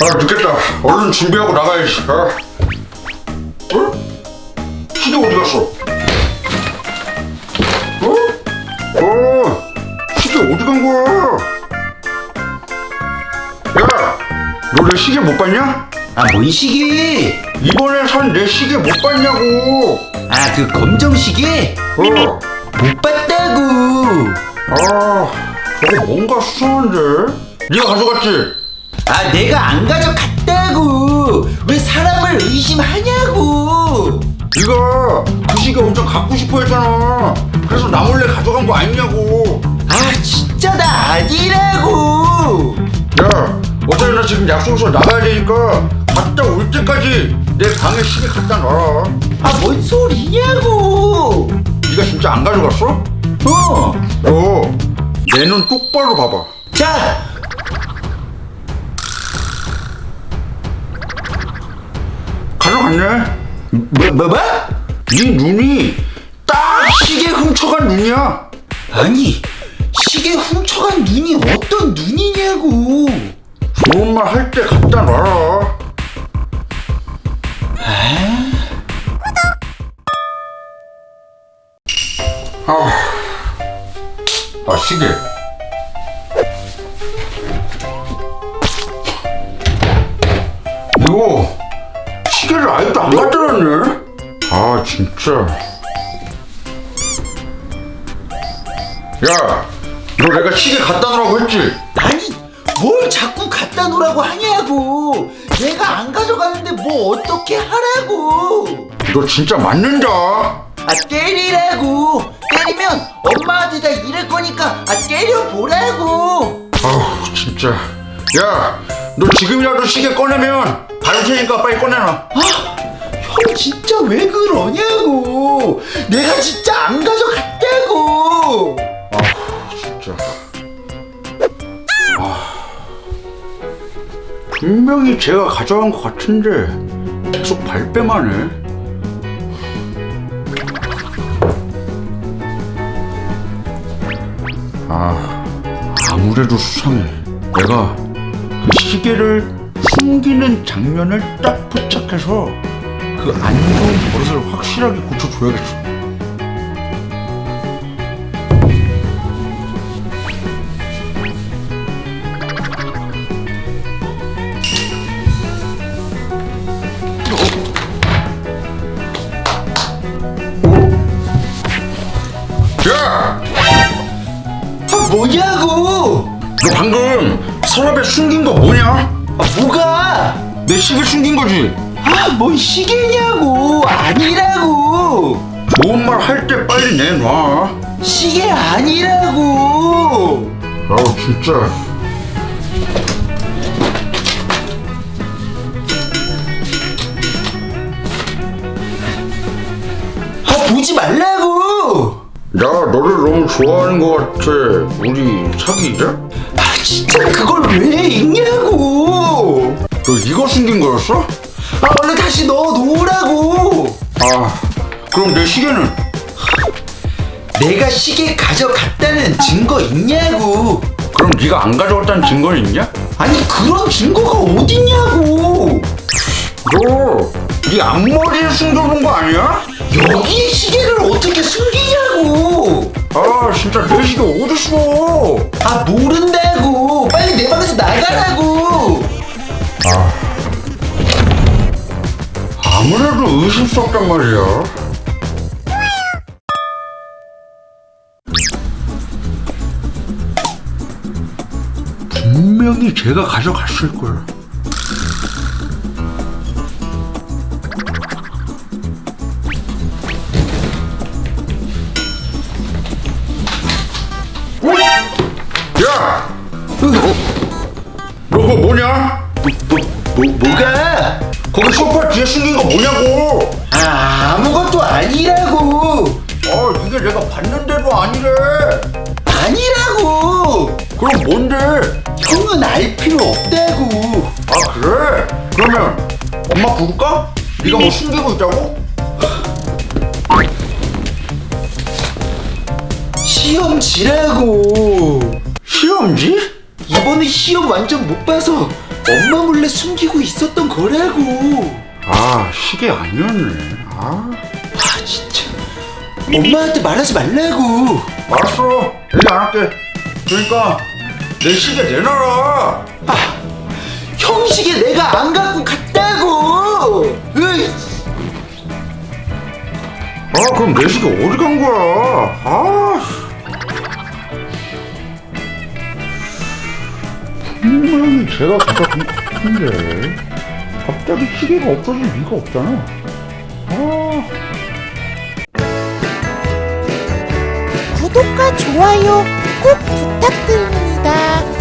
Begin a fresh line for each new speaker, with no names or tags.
아 늦겠다 얼른 준비하고 나가야지 아. 어? 시계 어디 갔어? 어? 어 시계 어디 간 거야? 야너 내 시계 못 봤냐?
아, 뭔 시계?
이번에 산 내 시계 못 봤냐고
아, 그 검정 시계?
어.
못 봤다고.
아 저거 뭔가 수상한데 네가 가져갔지?
아, 내가 안 가져갔다고. 왜 사람을 의심하냐고.
네가 그 시계 엄청 갖고 싶어 했잖아 그래서 나 몰래 가져간 거 아니냐고
아, 진짜 나 아니라고.
야, 어차피 나 지금 약속해서 나가야 되니까 갔다 올 때까지 내 방에 시계 갖다 놔라.
아, 뭔 소리냐고.
네가 진짜 안 가져갔어?
어.
어, 내눈 똑바로 봐봐.
자,
가져갔네.
뭐, 뭐, 뭐?
네 눈이 딱 시계 훔쳐간 눈이야.
아니, 시계 훔쳐간 눈이 어떤 눈이냐고.
좋은 말 할 때 갖다 놔라. 아, 아 시계. 이거 진짜. 야, 너 내가 시계 갖다 놓으라고 했지?
아니 뭘 자꾸 갖다 놓으라고 하냐고 내가 안 가져가는데 뭐 어떻게 하라고
너 진짜 맞는다.
아 때리라고 때리면 엄마한테 다 이럴 거니까 아 때려보라고
아우 진짜. 야, 너 지금이라도 시계 꺼내면 바로 테니까 빨리 꺼내놔.
형 진짜 왜 그러냐고 내가 진짜 안 가져갔다고
아우 진짜. 아, 분명히 제가 가져간 것 같은데 계속 발뺌만 해. 아, 아무래도 수상해. 내가 그 시계를 숨기는 장면을 딱 포착해서 그 안 좋은 버릇을 확실하게 고쳐줘야겠어. 야!
아 뭐냐고
너 방금 서랍에 숨긴 거 뭐냐?
아 뭐가
내 시계 숨긴 거지?
아뭔 시계냐고 아니라고
좋은 말 할 때 빨리 내놔.
시계 아니라고
아우 진짜.
아 보지 말라고
나 너를 너무 좋아하는 것 같아. 우리 사귀자?
아 진짜 그걸 왜 읽냐고
너 이거 숨긴 거였어?
다시 넣어 놓으라고
아, 그럼 내 시계는?
내가 시계 가져갔다는 증거 있냐고
그럼 네가 안 가져갔다는 증거는 있냐?
아니 그런 증거가 어딨냐고
너, 네 앞머리에 숨겨놓은 거 아니야?
여기에 시계를 어떻게 숨기냐고
아, 진짜 내 시계 어딨어?
아 모른다고 빨리 내 방에서 나가라고
아무래도 의심스럽단 말이야. 분명히 제가 가져갔을 거야. 어? 야! 너, 너 그거 뭐냐?
뭐, 뭐, 뭐가
거기 소파 뒤에 숨긴 거 봤는데도 아니래.
아니라고.
그럼 뭔데?
형은 알 필요 없다고.
아 그래? 그러면 엄마 부를까? 네가 뭐 숨기고 있다고?
시험 지라고.
시험지?
이번에 시험 완전 못 봐서 엄마 몰래 숨기고 있었던 거라고.
아 시계 아니었네. 아.
아 진짜 엄마한테 말하지 말라고.
알았어. 얘기 안 할게. 그러니까 내 시계 내놔라.
아 형식에 내가 안 갖고 갔다고. 으이.
아 그럼 내 시계 어디 간 거야? 아 분명히 제가 가져간 것 같은데. 갑자기 시계가 없어질 리가 없잖아 아
구독과 좋아요 꼭 부탁드립니다.